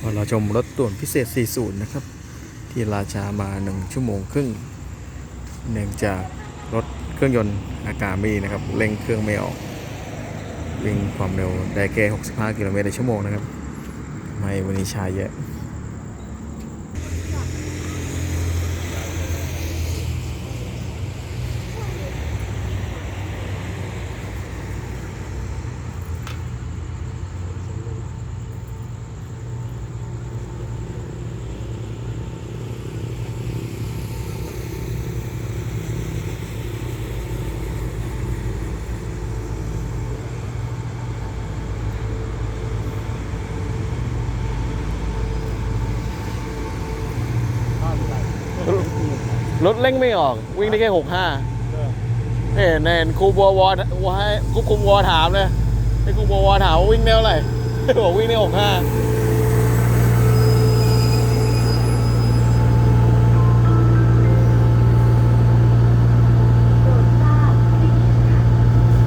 เราชมรถต่วนพิเศษ 40 นะครับ ที่ราชามา 1 ชั่วโมงครึ่ง เนื่องจากรถเครื่องยนต์อากาศไม่ดีนะครับ เร่งเครื่องไม่ออก วิ่งความเร็วได้แค่ 65 กิโลเมตรต่อชั่วโมงนะครับทำให้วันนี้ชาเยอะ รถเร่งไม่ออก วิ่งได้แค่หกห้าเห็นเห็นครูบัววอวอให้ครูคุมวอถามเลยให้ครูบัววอถามว่าวิ่งได้เท่าไหร่บอกวิ่งได้หกห้า โปรดทราบที่นี่สถานี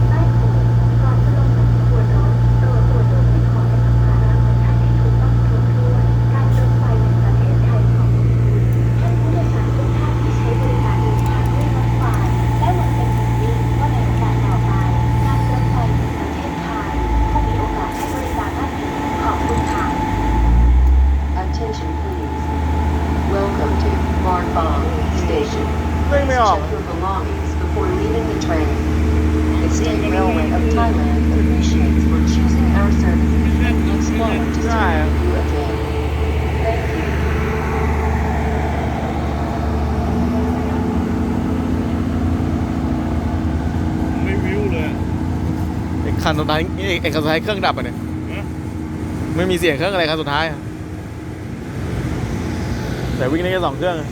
ใต้โขงก่อนจะลงจากขบวนรถตัวตัวรถไม่ขอให้สัมภาระของท่านที่ถูกต้องครบถ้วนการรถไฟแห่งประเทศไทยของคุณท่านผู้โดยสารทุกท่านที่ใช้บริการเดินทางด้วยรถไฟและหวังเป็นอย่างยิ่งว่าในโอกาสต่อไปการรถไฟแห่งประเทศไทยคงมีโอกาสให้บริการด้านนี้ขอบคุณค่ะ Attention please. Welcome to Barbang Station. เร่งไม่ออก Check your belongings before leaving the train. The State Railway of Thailand appreciates for choosing our services and looks forward to serving you again. Thank you. ไม่วิวเลยไอ้คันสุดท้ายไอ้ไอ้คันสุดท้ายเครื่องดับอะเนี่ยฮะไม่มีเสียงเครื่องอะไรคันสุดท้ายอะแต่วิ่งได้แค่สองเครื่องอะ